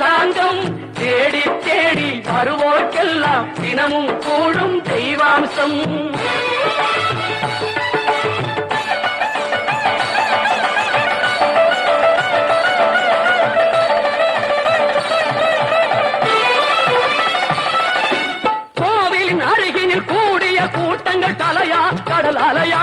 நாதன் தேடி தேடி வருவோர்க்கெல்லாம் தினமும் கூடும் தெய்வாம்சம். கோவிலின் அருகினில் கூடிய கூட்டங்கள் தலையா கடல் அலையா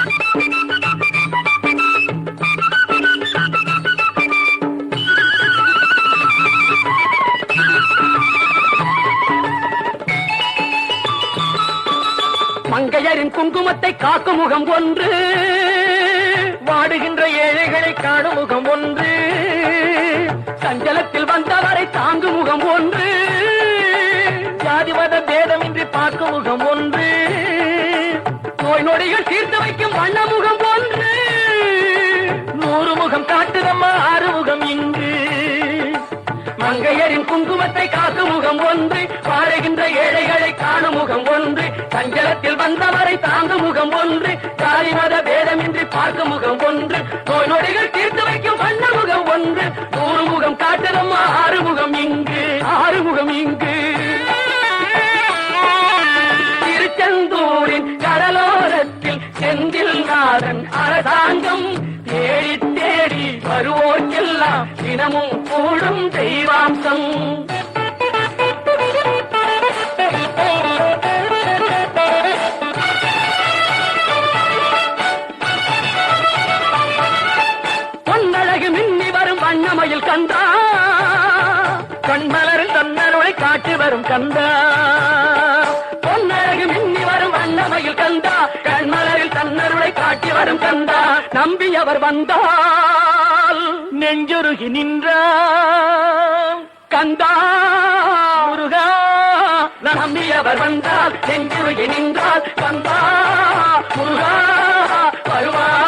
மங்கையரின் குங்குமத்தை காக்கும் முகம் ஒன்று. வாடுகின்ற ஏழைகளை காணும் முகம் ஒன்று. சஞ்சலத்தில் வந்தவரை தாங்கும் முகம் ஒன்று. ஜாதிமத தங்கையரின் குங்குமத்தை காக்கும் முகம் ஒன்று பாருகின்ற ஏழைகளை காணும் முகம் ஒன்று சஞ்சலத்தில் வந்தவரை தாங்கும் முகம் ஒன்று ஜாதி மத பேதமின்றி பார்க்கும் முகம் ஒன்று நோய் நொடிகள் தீர்த்து வைக்கும் வண்ண முகம் ஒன்று நூறு முகம் காட்டுதம்மா ஆறு முகம் இங்கு ஆறு முகம் இங்கு. திருச்செந்தூரின் கடலோரத்தில் செந்தில் நாதன் அரசாங்கம் தினமும் கூடும் தெய்வாம்சம். பொன்னழகு மின்னி வரும் வண்ணமயில் கந்தா. கண்மலரில் தன்னருளை காட்டி வரும் கந்தா. பொன்னழகு மின்னி வரும் வண்ணமயில் கந்தா. கண்மலரில் தன்னருளை காட்டி வரும் கந்தா. நம்பியவர் வந்தா. நெஞ்சொருகி நின்ற கந்தா முருகா நம்பியவர் வந்தால் நெஞ்சுருகி நின்றால் கந்தா முருகா வருவார்